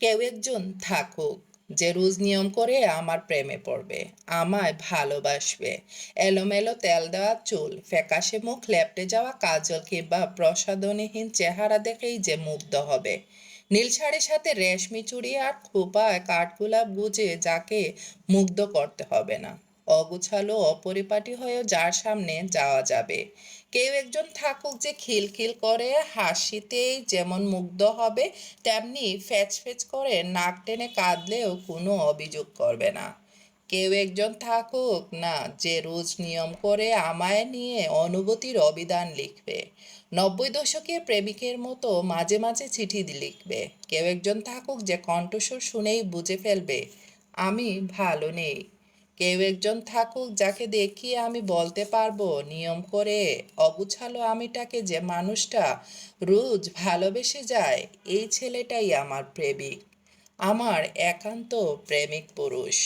কেউ একজন থাকুক যে রোজ নিয়ম করে আমার প্রেমে পড়বে, আমায় ভালোবাসবে। এলোমেলো তেল দেওয়া চুল, ফ্যাকাশে মুখ লেপটে যাওয়া কাজল কিংবা প্রসাদনীহীন চেহারা দেখেই যে মুগ্ধ হবে। নীল শাড়ির সাথে রেশমি চুড়ি আর খোপায় কাঠগোলাপ গুজে যাকে মুগ্ধ করতে হবে না। অগুছালো অপরিপাটি হয়েও যার সামনে যাওয়া যাবে। কেউ একজন থাকুক যে খিলখিল করে, হাসিতেই যেমন মুগ্ধ হবে, তেমনি ফ্যাচ ফ্যাচ করে নাক টেনে কাঁদলেও কোনো অভিযোগ করবে না। কেউ একজন থাকুক না যে রোজ নিয়ম করে আমায় নিয়ে অনুভূতির অবিধান লিখবে। নব্বই দশকের প্রেমিকের মতো মাঝে মাঝে চিঠি লিখবে। কেউ একজন থাকুক যে কণ্ঠস্বর শুনেই বুঝে ফেলবে, আমি ভালো নেই। কেউ একজন থাকুক যাকে দেখিয়ে আমি বলতে পারব, নিয়ম করে অগুছালো আমিটাকে যে মানুষটা রোজ ভালোবেসে যায়, এই ছেলেটাই আমার প্রেমিক। আমার একান্ত প্রেমিক পুরুষ।